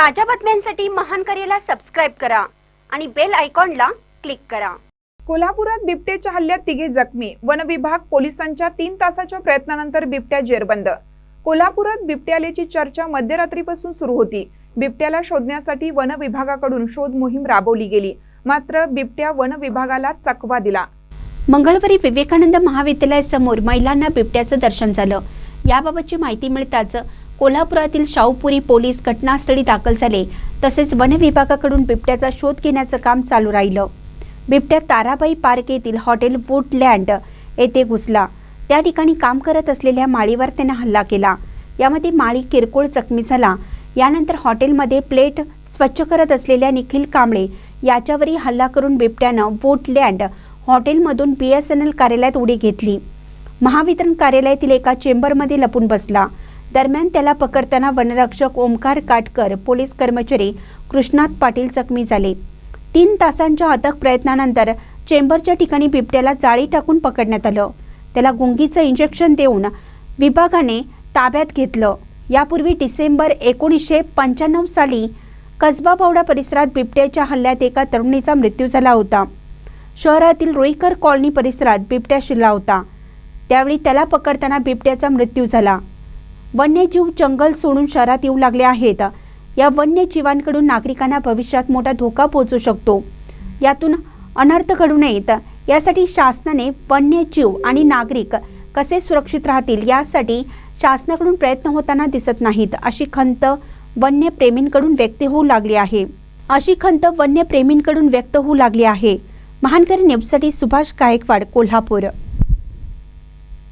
ताज्या बातम्यांसाठी महान करेला सबस्क्राईब करा आणि बेल आयकॉनला क्लिक करा. कोल्हापुरात बिबट्याच्या हल्ल्यात तिघे जखमी. वन विभाग पोलिसांच्या तीन तासाच्या प्रयत्नानंतर बिबट्या जेरबंद. कोल्हापुरात बिबट्या आल्याची चर्चा मध्यरात्रीपासून सुरू होती. बिबट्याला शोधण्यासाठी वन विभागाकडून शोध मोहीम राबवली गेली. मात्र बिबट्या वन विभागाला चकवा दिला. मंगळवारी विवेकानंद महाविद्यालयासमोर महिलांना बिबट्याचं दर्शन झालं. याबाबतची माहिती मिळताच कोल्हापुरातील शाहूपुरी पोलीस घटनास्थळी दाखल झाले. तसेच वन विभागाकडून बिबट्याचा शोध घेण्याचं काम चालू राहिलं. बिबट्या ताराबाई पार्क येथील हॉटेल वुडलँड येथे घुसला. त्या ठिकाणी काम करत असलेल्या माळीवर त्यानं हल्ला केला. यामध्ये माळी किरकोळ जखमी झाला. यानंतर हॉटेलमध्ये प्लेट स्वच्छ करत असलेल्या निखिल कांबळे याच्यावरही हल्ला करून बिबट्यानं वुडलँड हॉटेलमधून बी एस एन एल कार्यालयात उडी घेतली. महावितरण कार्यालयातील एका चेंबरमध्ये लपून बसला. दरम्यान त्याला पकडताना वनरक्षक ओमकार काटकर पोलीस कर्मचारी कृष्णात पाटील जखमी झाले. तीन तासांच्या अथक प्रयत्नानंतर चेंबरच्या ठिकाणी बिबट्याला जाळी टाकून पकडण्यात आलं. त्याला गुंगीचं इंजेक्शन देऊन विभागाने ताब्यात घेतलं. यापूर्वी डिसेंबर एकोणीसशे पंच्याण्णव साली कसबा पावडा परिसरात बिबट्याच्या हल्ल्यात एका तरुणीचा मृत्यू झाला होता. शहरातील रुईकर कॉलनी परिसरात बिबट्या शिरला होता. त्यावेळी त्याला पकडताना बिबट्याचा मृत्यू झाला. वन्यजीव जंगल सोडून शहरात येऊ लागले आहेत. या वन्यजीवांकडून नागरिकांना भविष्यात मोठा धोका पोहोचू शकतो. यातून अनर्थ घडू नयेत. यासाठी शासनाने वन्यजीव आणि नागरिक कसे सुरक्षित राहतील यासाठी शासनाकडून प्रयत्न होताना दिसत नाहीत अशी खंत वन्यप्रेमींकडून व्यक्त होऊ लागली आहे. अशी खंत वन्यप्रेमींकडून व्यक्त होऊ लागली आहे. महानकरी न्यूजसाठी सुभाष गायकवाड कोल्हापूर.